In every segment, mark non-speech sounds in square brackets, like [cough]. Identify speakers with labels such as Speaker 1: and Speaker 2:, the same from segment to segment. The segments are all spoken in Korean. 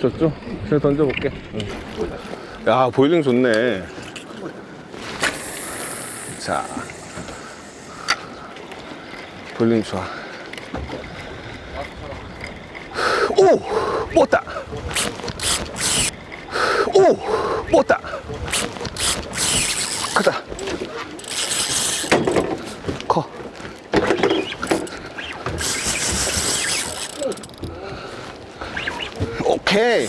Speaker 1: 저쪽? 제가 던져볼게. 응. 야, 보일링 좋네. 자. 보일링 좋아. 오! 뻗다! 오! 크다. 오케이.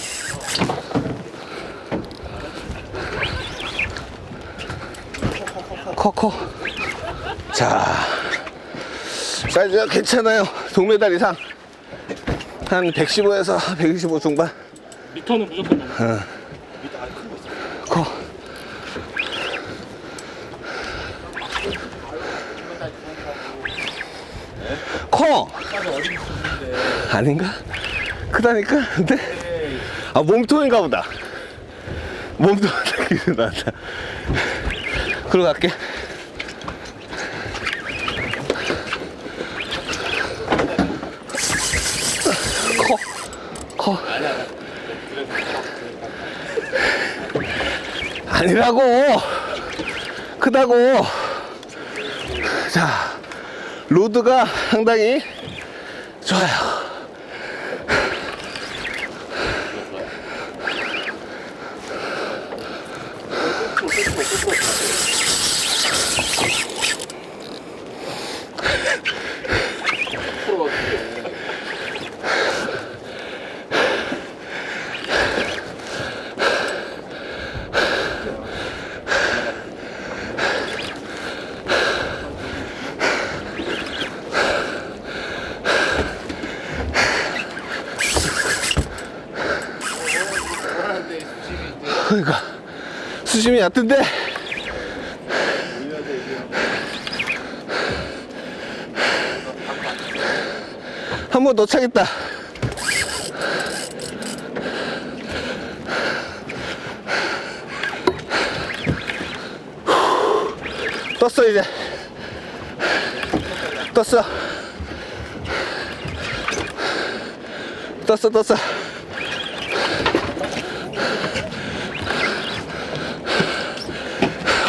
Speaker 1: 커, 커. 자. 사이즈가 괜찮아요. 동메달 이상. 한 115에서 125 중반.
Speaker 2: 미터는 무조건 넘어.
Speaker 1: 커. 커. 아닌가? 크다니까? [laughs] 근데 아 몸통인가 보다. 몸통 기분 나다. 그러 갈게. 커. 커. 아니라고 크다고 자 로드가 상당히 좋아요 그러니까 수심이 얕은데 한 번 더 차겠다. 떴어 이제. 떴어. 떴어 떴어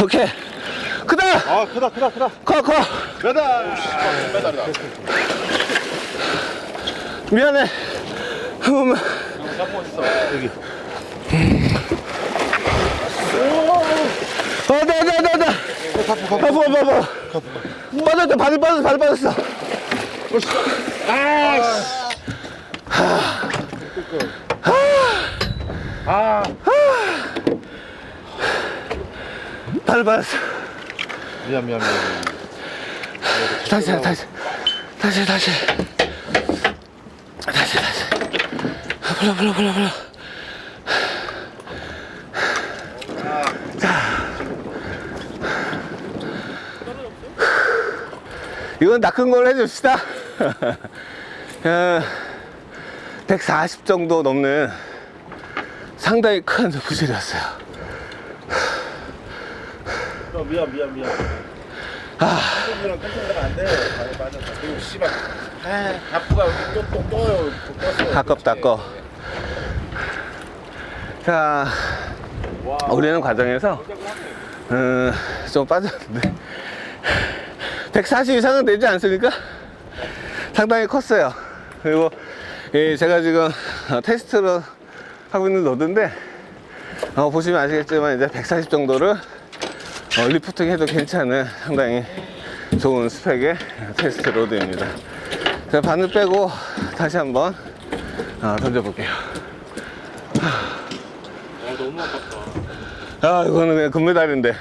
Speaker 1: 오케이. 크다.
Speaker 3: 아 크다 크다 크다.
Speaker 1: 커커.
Speaker 3: 메달
Speaker 4: 메달이다.
Speaker 1: 미안해. 한 번만
Speaker 3: 여기
Speaker 1: 어 나 나 나나. 아파 아파 아파 빠졌다. 발이 빠졌어 발이 빠졌어.
Speaker 3: 아
Speaker 1: 발이 빠졌어
Speaker 3: 미안 미안 미안.
Speaker 1: 다시 해, 다시. 다시 다시. 다시 다시. 아, 불러 불러 불러 불러. 자. 이건 낚은 걸로 해줍시다. [laughs] 어, 140 정도 넘는 상당히 큰 부실이었어요
Speaker 3: 어, 미안 미안 미안.
Speaker 1: 아.
Speaker 3: 이랑 깜짝이야 안돼. 맞았다 그리고 씨발. 아 바쁘가 또또 떠요. 또 떴어
Speaker 1: 아깝다 아까워 자 우리는 과정에서 음, 좀 빠졌는데. 140 이상은 되지 않습니까? 상당히 컸어요. 그리고 이 제가 지금 어, 테스트로 하고 있는 로드인데 어, 보시면 아시겠지만 이제 140 정도를 어, 리프팅 해도 괜찮은 상당히 좋은 스펙의 테스트 로드입니다. 자 바늘 빼고 다시 한번 어, 던져볼게요.
Speaker 2: 아 너무 아깝다.
Speaker 1: 아 이거는 그냥 금메달인데